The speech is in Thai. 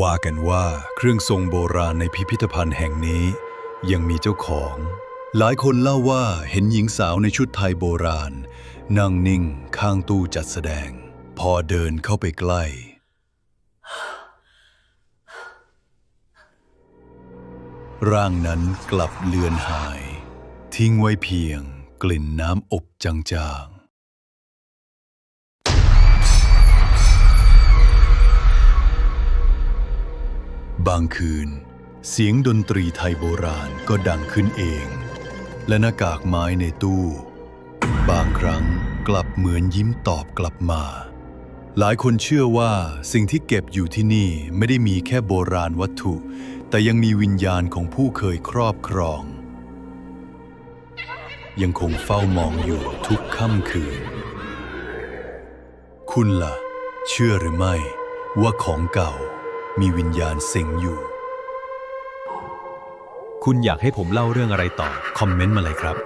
ว่ากันว่าเครื่องทรงโบราณในพิพิธภัณฑ์แห่งนี้ ยังมีเจ้าของ หลายคนเล่าว่าเห็นหญิงสาวในชุดไทยโบราณ นั่งนิ่งข้างตู้จัดแสดง พอเดินเข้าไปใกล้ ร่างนั้นกลับเลือนหาย ทิ้งไว้เพียงกลิ่นน้ำอบจางๆ บางคืน เสียงดนตรีไทยโบราณก็ดังขึ้นเอง และหน้ากากไม้ในตู้ บางครั้งกลับเหมือนยิ้มตอบกลับมา หลายคนเชื่อว่าสิ่งที่เก็บอยู่ที่นี่ไม่ได้มีแค่โบราณวัตถุ แต่ยังมีวิญญาณของผู้เคยครอบครอง ยังคงเฝ้ามองอยู่ทุกค่ำคืน คุณล่ะ เชื่อหรือไม่ว่าของเก่า มีวิญญาณสิงอยู่ คุณอยากให้ผมเล่าเรื่องอะไรต่อ คอมเมนต์มาเลยครับ